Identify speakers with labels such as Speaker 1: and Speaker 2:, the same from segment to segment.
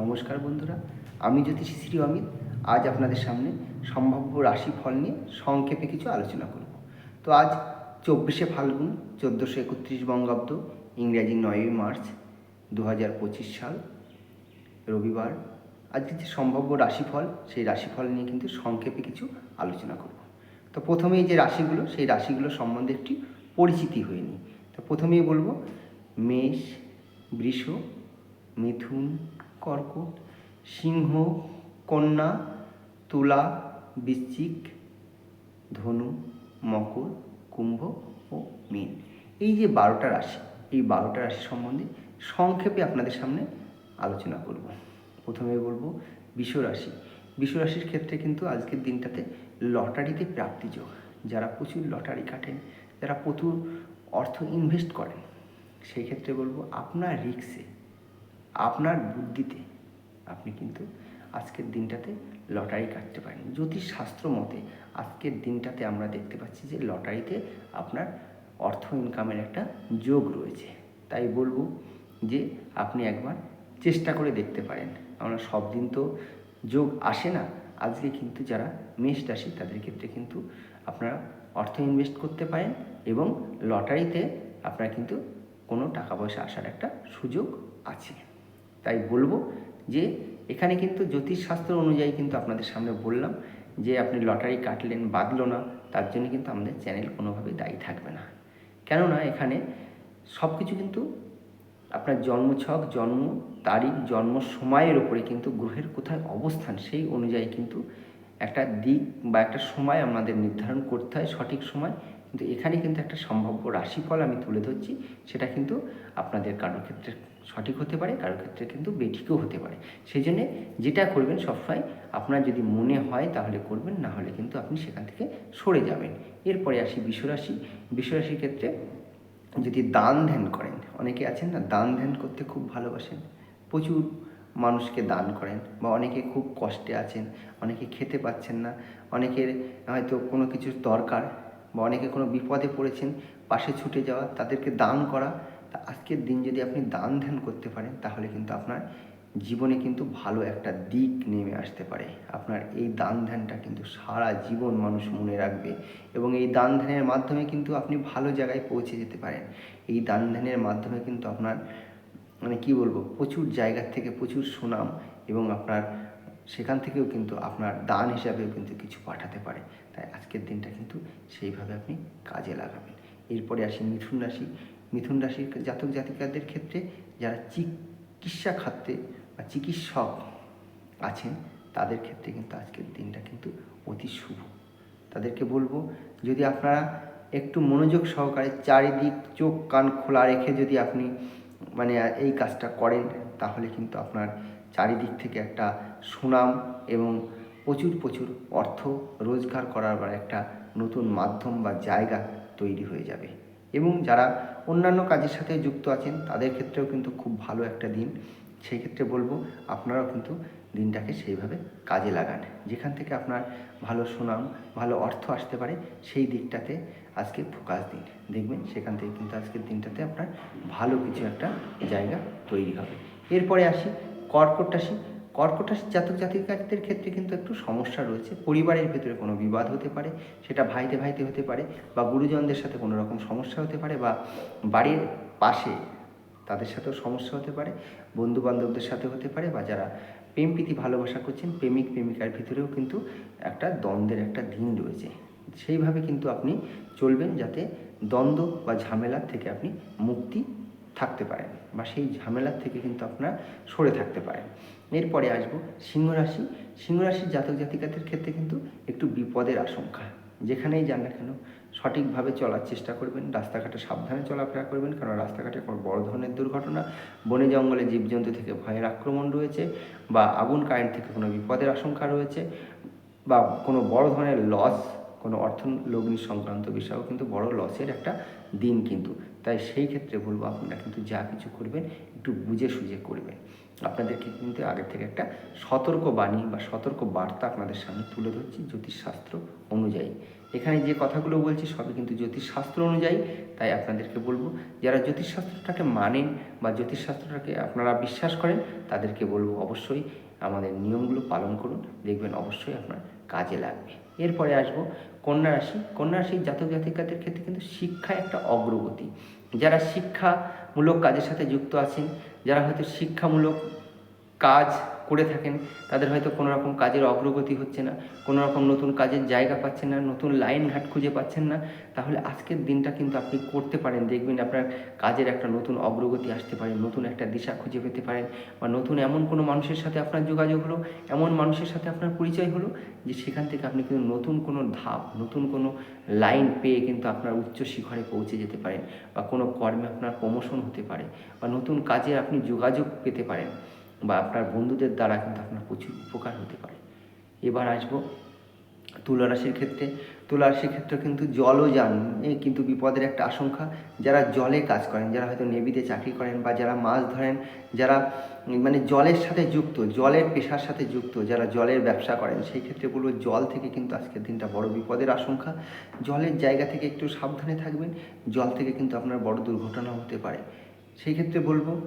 Speaker 1: নমস্কার বন্ধুরা, আমি জ্যোতিষী শ্রী অমিত। আজ আপনাদের সামনে সম্ভাব্য রাশিফল নিয়ে সংক্ষেপে কিছু আলোচনা করব। তো আজ চব্বিশে ফাল্গুন, চোদ্দোশো একত্রিশ বঙ্গাব্দ, ইংরাজি নয়ই মার্চ দু হাজার পঁচিশ সাল, রবিবার। আজকে যে সম্ভাব্য রাশিফল, সেই রাশিফল নিয়ে কিন্তু সংক্ষেপে কিছু আলোচনা করব। তো প্রথমেই যে রাশিগুলো, সেই রাশিগুলো সম্বন্ধে একটি পরিচিতি হয়ে নিই। তো প্রথমেই বলব, মেষ, বৃষ, মিথুন কর্কট, সিংহ, কন্যা, তুলা, বৃশ্চিক, ধনু, মকর, কুম্ভ ও মীন। এই যে বারোটা রাশি, এই বারোটা রাশি সম্বন্ধে সংক্ষেপে আপনাদের সামনে আলোচনা করব। প্রথমে বলব বিশ্বরাশি বিশ্বরাশির ক্ষেত্রে কিন্তু আজকের দিনটাতে লটারিতে প্রাপ্তিযোগ যারা প্রচুর লটারি কাটেন, যারা প্রচুর অর্থ ইনভেস্ট করেন, সেই ক্ষেত্রে বলব আপনার রিক্সে আপনার বুদ্ধিতে আপনি কিন্তু আজকের দিনটাতে লটারি কাটতে পারেন। জ্যোতিষ শাস্ত্র মতে আজকের দিনটাতে আমরা দেখতে পাচ্ছি যে লটারিতে আপনার অর্থ ইনকামের একটা যোগ রয়েছে। তাই বলব যে আপনি একবার চেষ্টা করে দেখতে পারেন। আমরা সব দিন তো যোগ আসে না, আজকে কিন্তু যারা মেষ রাশি তাদের ক্ষেত্রে কিন্তু আপনারা অর্থ ইনভেস্ট করতে পারেন এবং লটারিতে আপনার কিন্তু কোনো টাকা পয়সা আসার একটা সুযোগ আছে। তাই বলব যে এখানে কিন্তু জ্যোতিষশাস্ত্র অনুযায়ী কিন্তু আপনাদের সামনে বললাম যে আপনি লটারি কাটলেন, বাঁধলো না, তার জন্য কিন্তু আমাদের চ্যানেল কোনোভাবে দায়ী থাকবে না। কেননা এখানে সব কিছু কিন্তু আপনার জন্মছক জন্ম তারিখ, জন্ম সময়ের ওপরে কিন্তু গ্রহের কোথায় অবস্থান সেই অনুযায়ী কিন্তু একটা দিক বা একটা সময় আমাদের নির্ধারণ করতে হয় সঠিক সময়। কিন্তু এখানে কিন্তু একটা সম্ভাব্য রাশিফল আমি তুলে ধরছি, সেটা কিন্তু আপনাদের কারোর ক্ষেত্রে সঠিক হতে পারে কারোর ক্ষেত্রে কিন্তু বেঠিকও হতে পারে। সেই জন্যে যেটা করবেন সবসময় আপনার যদি মনে হয় তাহলে করবেন, না হলে কিন্তু আপনি সেখান থেকে সরে যাবেন। এরপরে আসি বিশ্বরাশি। বিশ্বরাশির ক্ষেত্রে যদি দান ধ্যান করেন, অনেকে আছেন না, দান ধ্যান করতে খুব ভালোবাসেন, প্রচুর মানুষকে দান করেন বা অনেকে খুব কষ্টে আছেন, অনেকে খেতে পাচ্ছেন না, অনেকের হয়তো কোনো কিছুর দরকার বা অনেকে কোনো বিপদে পড়েছেন, পাশে ছুটে যাওয়া, তাদেরকে দান করা তা আজকের দিন যদি আপনি দান ধ্যান করতে পারেন, তাহলে কিন্তু আপনার জীবনে কিন্তু ভালো একটা দিক নেমে আসতে পারে। আপনার এই দান ধ্যানটা কিন্তু সারা জীবন মানুষ মনে রাখবে এবং এই দান ধ্যানের মাধ্যমে কিন্তু আপনি ভালো জায়গায় পৌঁছে যেতে পারেন। এই দান ধ্যানের মাধ্যমে কিন্তু আপনার মানে কি বলব, প্রচুর জায়গার থেকে প্রচুর সুনাম এবং আপনার সেখান থেকেও কিন্তু আপনার দান হিসাবেও কিন্তু কিছু পাঠাতে পারে। তাই আজকের দিনটা কিন্তু সেইভাবে আপনি কাজে লাগাবেন। এরপরে আসি মিথুন রাশি। মিথুন রাশির জাতক জাতিকাদের ক্ষেত্রে যারা চিকিৎসা খাতে বা চিকিৎসক আছেন, তাদের ক্ষেত্রে কিন্তু আজকের দিনটা কিন্তু অতি শুভ। তাদেরকে বলব, যদি আপনারা একটু মনোযোগ সহকারে চারিদিক চোখ কান খোলা রেখে যদি আপনি মানে এই কাজটা করেন, তাহলে কিন্তু আপনার চারিদিক থেকে একটা সুনাম এবং প্রচুর প্রচুর অর্থ রোজগার করার একটা নতুন মাধ্যম বা জায়গা তৈরি হয়ে যাবে। এবং যারা অন্যান্য কাজের সাথে যুক্ত আছেন, তাদের ক্ষেত্রেও কিন্তু খুব ভালো একটা দিন। সেই ক্ষেত্রে বলব, আপনারাও কিন্তু দিনটাকে সেইভাবে কাজে লাগান। যেখান থেকে আপনার ভালো সুনাম, ভালো অর্থ আসতে পারে, সেই দিকটাতে আজকে ফোকাস দিন। দেখবেন সেখান থেকে কিন্তু আজকের দিনটাতে আপনার ভালো কিছু একটা জায়গা তৈরি হবে। এরপরে আসি, কর্কট রাশি। কর্কট রাশির জাতক জাতিকাদের ক্ষেত্রে কিন্তু একটু সমস্যা রয়েছে। পরিবারের ভেতরে কোনো বিবাদ হতে পারে, সেটা ভাইতে ভাইতে হতে পারে বা গুরুজনদের সাথে কোনো রকম সমস্যা হতে পারে বা বাড়ির পাশে তাদের সাথেও সমস্যা হতে পারে বন্ধু বান্ধবদের সাথে হতে পারে বা যারা প্রেম প্রীতি ভালোবাসা করছেন, প্রেমিক প্রেমিকার ভিতরেও কিন্তু একটা দ্বন্দ্বের একটা দিন রয়েছে। সেইভাবে কিন্তু আপনি চলবেন যাতে দ্বন্দ্ব বা ঝামেলার থেকে আপনি মুক্তি থাকতে পারেন বা সেই ঝামেলার থেকে কিন্তু আপনার সরে থাকতে পারেন। এরপরে আসব সিংহ রাশি। সিংহ রাশির জাতক জাতিকাদের ক্ষেত্রে কিন্তু একটু বিপদের আশঙ্কা। যেখানেই যান না কেন, সঠিকভাবে চলার চেষ্টা করবেন, রাস্তাঘাটে সাবধানে চলাফেরা করবেন কারণ রাস্তাঘাটে কোনো বড় ধরনের দুর্ঘটনা, বনে জঙ্গলে জীবজন্তু থেকে ভয়ের আক্রমণ রয়েছে, বা আগুন, কারেন্ট থেকে কোনো বিপদের আশঙ্কা রয়েছে, বা কোনো বড় ধরনের লস কোনো অর্থ, লগ্নি সংক্রান্ত বিষয়েও কিন্তু বড় লসের একটা দিন কিন্তু। তাই সেই ক্ষেত্রে বলব আপনারা কিন্তু যা কিছু করবেন, একটু বুঝে সুঝে করবেন আপনাদেরকে কিন্তু আগের থেকে একটা সতর্ক বাণী বা সতর্ক বার্তা আপনাদের সামনে তুলে ধরছি জ্যোতিষশাস্ত্র অনুযায়ী। এখানে যে কথাগুলো বলছি সবই কিন্তু জ্যোতিষশাস্ত্র অনুযায়ী, তাই আপনাদেরকে বলব, যারা জ্যোতিষশাস্ত্রটাকে মানেন বা জ্যোতিষশাস্ত্রটাকে আপনারা বিশ্বাস করেন, তাদেরকে বলব অবশ্যই আমাদের নিয়মগুলো পালন করুন, দেখবেন অবশ্যই আপনার কাজে লাগবে। এরপরে আসব কন্যা রাশি। কন্যা রাশির জাতক জাতিকাদের ক্ষেত্রে কিন্তু শিক্ষা একটা অগ্রগতি। যারা শিক্ষামূলক কাজের সাথে যুক্ত আছেন, যারা হয়তো শিক্ষামূলক কাজ করে থাকেন, তাদের হয়তো কোনো রকম কাজের অগ্রগতি হচ্ছে না, কোনো রকম নতুন কাজের জায়গা পাচ্ছেন না, নতুন লাইন ঘাট খুঁজে পাচ্ছেন না, তাহলে আজকের দিনটা কিন্তু আপনি করতে পারেন, দেখবেন আপনার কাজের একটা নতুন অগ্রগতি আসতে পারে, নতুন একটা দিশা খুঁজে পেতে পারেন, বা নতুন এমন কোনো মানুষের সাথে আপনার যোগাযোগ হলো, এমন মানুষের সাথে আপনার পরিচয় হলো, যে সেখান থেকে আপনি কিন্তু নতুন কোনো ধাপ, নতুন কোনো লাইন পেয়ে কিন্তু আপনার উচ্চ শিখরে পৌঁছে যেতে পারেন, বা কোনো কর্মে আপনার প্রমোশন হতে পারে, বা নতুন কাজে আপনি যোগাযোগ পেতে পারেন। বা আপনার বন্ধুদের দ্বারা কিন্তু আপনার প্রচুর উপকার হতে পারে। এবার আসব তুলা রাশির ক্ষেত্রে। তুলা রাশির ক্ষেত্রে কিন্তু জলও যান কিন্তু বিপদের একটা আশঙ্কা। যারা জলে কাজ করেন, যারা হয়তো নেভিতে চাকরি করেন বা যারা মাছ ধরেন, যারা মানে জলের সাথে যুক্ত, জলের পেশার সাথে যুক্ত, যারা জলের ব্যবসা করেন, সেই ক্ষেত্রে বলব জল থেকে কিন্তু আজকের দিনটা বড় বিপদের আশঙ্কা। জলের জায়গা থেকে একটু সাবধানে থাকবেন, জল থেকে কিন্তু আপনার বড় দুর্ঘটনা হতে পারে। সেই ক্ষেত্রে বলব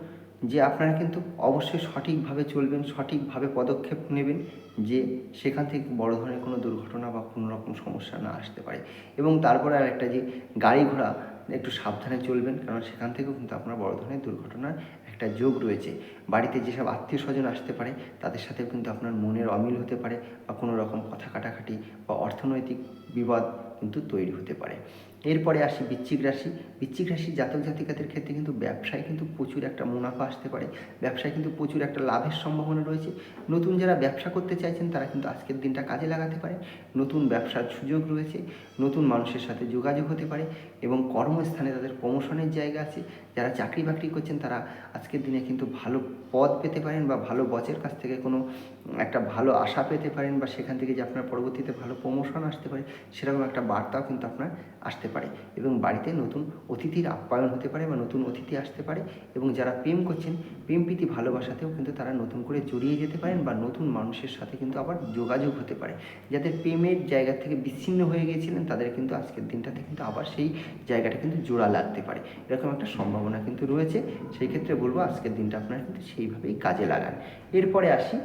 Speaker 1: যে আপনারা কিন্তু অবশ্যই সঠিকভাবে চলবেন, সঠিকভাবে পদক্ষেপ নেবেন যে সেখান থেকে বড় ধরনের কোনো দুর্ঘটনা বা কোনো রকম সমস্যা না আসতে পারে। এবং তারপরে আর একটা যে গাড়ি ঘোড়া, একটু সাবধানে চলবেন কারণ সেখান থেকেও কিন্তু আপনার বড় ধরনের দুর্ঘটনার একটা যোগ রয়েছে। বাড়িতে যেসব আত্মীয় স্বজন আসতে পারে, তাদের সাথেও কিন্তু আপনার মনের অমিল হতে পারে বা কোনো রকম কথা কাটাকাটি বা অর্থনৈতিক বিবাদ কিন্তু তৈরি হতে পারে। এরপরে আসি বৃশ্চিক রাশি। বৃশ্চিক রাশির জাতক জাতিকাদের ক্ষেত্রে কিন্তু ব্যবসায় কিন্তু প্রচুর একটা মুনাফা আসতে পারে। ব্যবসায় কিন্তু প্রচুর একটা লাভের সম্ভাবনা রয়েছে। নতুন যারা ব্যবসা করতে চাইছেন, তারা কিন্তু আজকের দিনটা কাজে লাগাতে পারে। নতুন ব্যবসার সুযোগ রয়েছে। নতুন মানুষের সাথে যোগাযোগ হতে পারে এবং কর্মস্থানে তাদের প্রমোশনের জায়গা আছে। যারা চাকরি বাকরি করছেন, তারা আজকের দিনে কিন্তু ভালো পদ পেতে পারেন বা ভালো বসের কাছ থেকে কোনো একটা ভালো আশা পেতে পারেন বা সেখান থেকে যে আপনার পরবর্তীতে ভালো প্রমোশন আসতে পারে, সেরকম একটা বার্তাও কিন্তু আপনার আসতে পারে এবং বাড়িতে নতুন অতিথির আপ্যায়ন হতে পারে বা নতুন অতিথি আসতে পারে এবং যারা প্রেম করছেন, প্রেম প্রীতি ভালোবাসাতেও কিন্তু তারা নতুন করে জড়িয়ে যেতে পারেন বা নতুন মানুষের সাথে কিন্তু আবার যোগাযোগ হতে পারে। যাদের প্রেমের জায়গা থেকে বিচ্ছিন্ন হয়ে গিয়েছিলেন, তাদের কিন্তু আজকের দিনটাতে কিন্তু আবার সেই জায়গাটা কিন্তু জোড়া লাগতে পারে। এরকম একটা সম্ভাবনা কিন্তু রয়েছে। সেই ক্ষেত্রে বলব আজকের দিনটা আপনারা কিন্তু সেইভাবেই কাজে লাগান। এরপরে আসি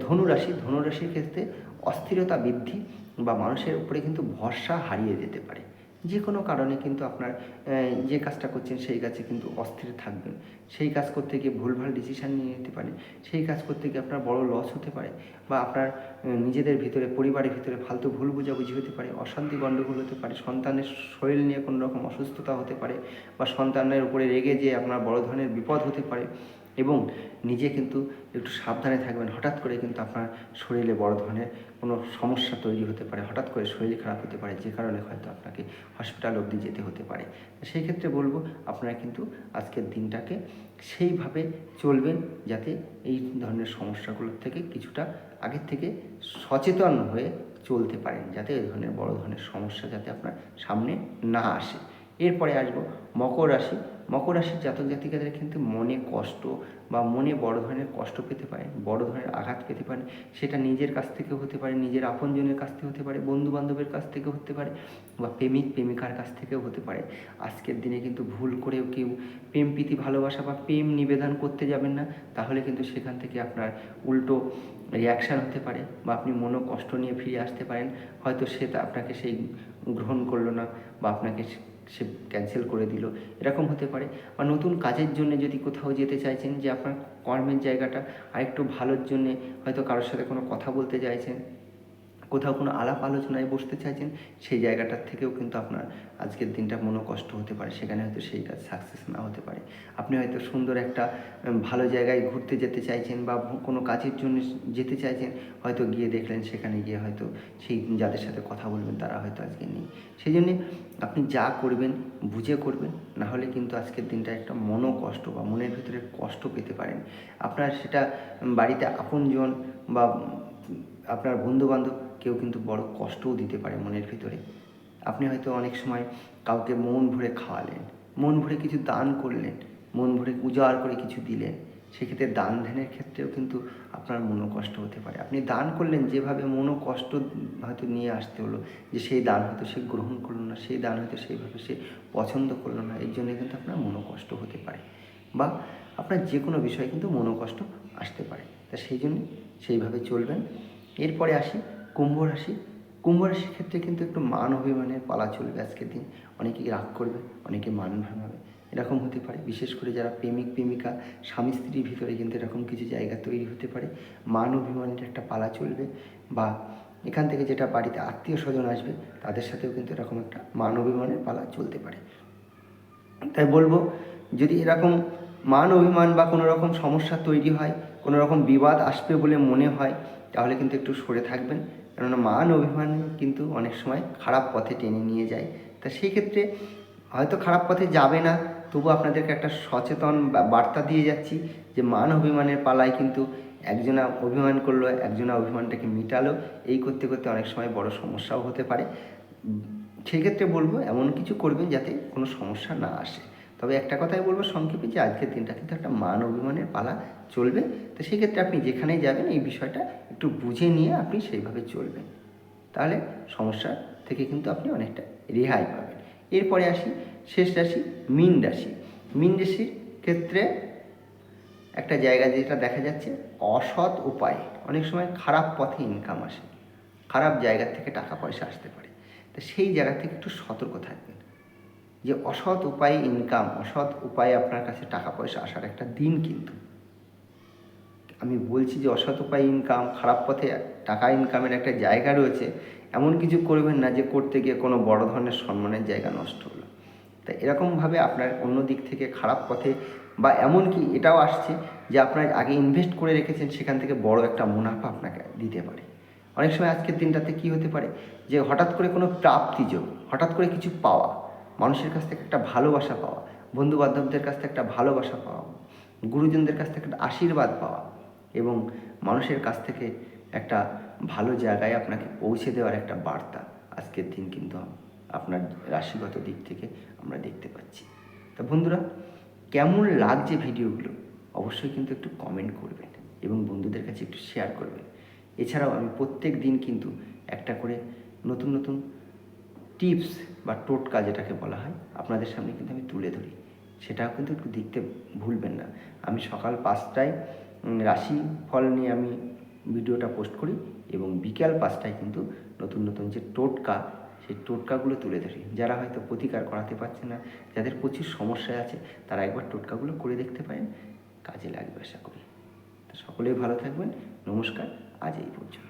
Speaker 1: ধনুরাশি। ধনুরাশির ক্ষেত্রে অস্থিরতা বৃদ্ধি বা মানুষের উপরে কিন্তু ভরসা হারিয়ে যেতে পারে। যে কোনো কারণে কিন্তু আপনার যে কাজটা করছেন সেই কাজে কিন্তু অস্থির থাকবেন। সেই কাজ করতে গিয়ে ভুলভাল ডিসিশান নিয়ে নিতে পারে। সেই কাজ করতে গিয়ে আপনার বড় লস হতে পারে বা আপনার নিজেদের ভিতরে, পরিবারের ভিতরে ফালতু ভুল বোঝাবুঝি হতে পারে, অশান্তি গণ্ডগোল হতে পারে, সন্তানের শরীর নিয়ে কোনো রকম অসুস্থতা হতে পারে বা সন্তানের উপরে রেগে যে আপনার বড় ধরনের বিপদ হতে পারে এবং নিজে কিন্তু একটু সাবধানে থাকবেন। হঠাৎ করে কিন্তু আপনার শরীরে বড় ধরনের কোনো সমস্যা তৈরি হতে পারে, হঠাৎ করে শরীর খারাপ হতে পারে, যে কারণে হয়তো আপনাকে হসপিটাল অবধি যেতে হতে পারে। সেই ক্ষেত্রে বলব, আপনারা কিন্তু আজকের দিনটাকে সেইভাবে চলবেন যাতে এই ধরনের সমস্যাগুলোর থেকে কিছুটা আগের থেকে সচেতন হয়ে চলতে পারেন, যাতে এই ধরনের বড় ধরনের সমস্যা যাতে আপনার সামনে না আসে। এরপরে আসব মকর রাশি। মকর রাশির জাতক জাতিকাদের কিন্তু মনে কষ্ট বা মনে বড় ধরনের কষ্ট পেতে পারেন বড় ধরনের আঘাত পেতে পারেন সেটা নিজের কাছ থেকে হতে পারে, নিজের আপনজনের কাছ থেকে হতে পারে বন্ধু বান্ধবের কাছ থেকে হতে পারে বা প্রেমিক, প্রেমিকার কাছ থেকেও হতে পারে। আজকের দিনে কিন্তু ভুল করেও কেউ প্রেম, প্রীতি, ভালোবাসা বা প্রেম নিবেদন করতে যাবেন না। তাহলে কিন্তু সেখান থেকে আপনার উল্টো রিয়াকশান হতে পারে বা আপনি মনো কষ্ট নিয়ে ফিরে আসতে পারেন। হয়তো সে আপনাকে সেই গ্রহণ করল না বা আপনাকে সে- ক্যান্সেল করে দিল। এরকম হতে পারে। বা নতুন কাজের জন্য যদি কোথাও যেতে চাইছেন যে আপনার কর্মের জায়গাটা আরেকটু ভালোর জন্যে হয়তো কারোর সাথে কোনো কথা বলতে চাইছেন কোথাও কোনো আলাপ আলোচনায় বসতে চাইছেন, সেই জায়গাটার থেকেও কিন্তু আপনার আজকের দিনটা মনো কষ্ট হতে পারে। সেখানে হয়তো সেই কাজ সাকসেস না হতে পারে। আপনি হয়তো সুন্দর একটা ভালো জায়গায় ঘুরতে যেতে চাইছেন বা কোনো কাজের জন্য যেতে চাইছেন, হয়তো গিয়ে দেখলেন সেখানে গিয়ে হয়তো সেই যাদের সাথে কথা বলবেন তারা হয়তো আজকে নেই। সেই জন্যে আপনি যা করবেন, বুঝে করবেন, না হলে কিন্তু আজকের দিনটা একটা মনো কষ্ট বা মনের ভিতরে কষ্ট পেতে পারেন। আপনার সেটা বাড়িতে আপনজন বা আপনার বন্ধুবান্ধব কেউ কিন্তু বড় কষ্টও দিতে পারে মনের ভিতরে। আপনি হয়তো অনেক সময় কাউকে মন ভরে খাওয়ালেন, মন ভরে কিছু দান করলেন, মন ভরে উজাড় করে কিছু দিলেন, সেক্ষেত্রে দান ধ্যানের ক্ষেত্রেও কিন্তু আপনার মনোকষ্ট হতে পারে। আপনি দান করলেন যেভাবে মনোকষ্ট হয়তো নিয়ে আসতে হলো, যে সেই দান হয়তো সে গ্রহণ করল না, সেই দান হয়তো সেইভাবে সে পছন্দ করল না, এর জন্য কিন্তু আপনার মনোকষ্ট হতে পারে বা আপনার যে কোনো বিষয়ে কিন্তু মনোকষ্ট আসতে পারে। তা সেই জন্য সেইভাবে চলবেন। এরপরে আসি কুম্ভ রাশি। কুম্ভ রাশির ক্ষেত্রে কিন্তু একটু মান অভিমানের পালা চলবে আজকের দিন। অনেকেই রাগ করবে, অনেকে মান ভাঙাবে। এরকম হতে পারে। বিশেষ করে যারা প্রেমিক, প্রেমিকা, স্বামী, স্ত্রীর ভিতরে কিন্তু এরকম কিছু জায়গা তৈরি হতে পারে। মান অভিমানের একটা পালা চলবে বা এখান থেকে যেটা বাড়িতে আত্মীয় স্বজন আসবে, তাদের সাথেও কিন্তু এরকম একটা মান অভিমানের পালা চলতে পারে। তাই বলব, যদি এরকম মান অভিমান বা কোনো রকম সমস্যা তৈরি হয়, কোনো রকম বিবাদ আসবে বলে মনে হয় তাহলে কিন্তু একটু সরে থাকবেন। কেননা মান অভিমান কিন্তু অনেক সময় খারাপ পথে টেনে নিয়ে যায়। তা সেই ক্ষেত্রে হয়তো খারাপ পথে যাবে না, তবু আপনাদেরকে একটা সচেতন বার্তা দিয়ে যাচ্ছি যে মান অভিমানের পালায় কিন্তু একজনা অভিমান করল, একজনা অভিমানটাকে মিটালো। এই করতে করতে অনেক সময় বড় সমস্যাও হতে পারে। সেক্ষেত্রে বলব এমন কিছু করবেন যাতে কোনো সমস্যা না আসে। তবে একটা কথাই বলব, সংক্ষেপে যে আজকের দিনটা কিন্তু একটা মান অভিমানের পালা চলবে। তো সেক্ষেত্রে আপনি যেখানেই যাবেন, এই বিষয়টা একটু বুঝে নিয়ে আপনি সেইভাবে চলবেন। তাহলে সমস্যা থেকে কিন্তু আপনি অনেকটা রেহাই পাবেন। এরপরে আসি, শেষ রাশি, মীন রাশি। মীন রাশির ক্ষেত্রে একটা জায়গা যেটা দেখা যাচ্ছে, অসৎ উপায়। অনেক সময় খারাপ পথে ইনকাম আসে। খারাপ জায়গা থেকে টাকা পয়সা আসতে পারে। তো সেই জায়গা থেকে একটু সতর্ক থাকবেন। যে অসৎ উপায়ে ইনকাম অসৎ উপায়ে আপনার কাছে টাকা পয়সা আসার একটা দিন কিন্তু। আমি বলছি যে অসৎ উপায়ে ইনকাম খারাপ পথে টাকা ইনকামের একটা জায়গা রয়েছে, এমন কিছু করবেন না যে করতে গিয়ে কোনো বড় ধরনের সম্মানের জায়গা নষ্ট হলো। তা এরকমভাবে আপনার অন্য দিক থেকে খারাপ পথে বা এমন কি এটাও আসছে যে আপনার আগে ইনভেস্ট করে রেখেছেন, সেখান থেকে বড় একটা মুনাফা আপনাকে দিতে পারে। অনেক সময় আজকের দিনটাতে কি হতে পারে? যে হঠাৎ করে কোনো প্রাপ্তিযোগ হঠাৎ করে কিছু পাওয়া মানুষের কাছ থেকে একটা ভালোবাসা পাওয়া বন্ধু বান্ধবদের কাছ থেকে একটা ভালোবাসা পাওয়া, গুরুজনদের কাছ থেকে একটা আশীর্বাদ পাওয়া এবং মানুষের কাছ থেকে একটা ভালো জায়গায় আপনাকে পৌঁছে দেওয়ার একটা বার্তা আজকের দিন কিন্তু আপনার রাশিগত দিক থেকে আমরা দেখতে পাচ্ছি। তা বন্ধুরা, কেমন লাগছে ভিডিওগুলো? অবশ্যই কিন্তু একটু কমেন্ট করবেন এবং বন্ধুদের কাছে একটু শেয়ার করবেন। এছাড়াও আমি প্রত্যেক দিন কিন্তু একটা করে নতুন নতুন টিপস বা টোটকা যেটাকে বলা হয়, আপনাদের সামনে কিন্তু আমি তুলে ধরি। সেটাও কিন্তু একটু দেখতে ভুলবেন না। আমি সকাল পাঁচটায় রাশি ফল নিয়ে আমি ভিডিওটা পোস্ট করি এবং বিকেল পাঁচটায় কিন্তু নতুন নতুন যে টোটকা, সেই টোটকাগুলো তুলে ধরি। যারা হয়তো প্রতিকার করাতে পারছে না, যাদের প্রচুর সমস্যা আছে, তারা একবার টোটকাগুলো করে দেখতে পারেন। কাজে লাগবে আশা করি। তো সকলেই ভালো থাকবেন। নমস্কার। আজ এই পর্যন্ত।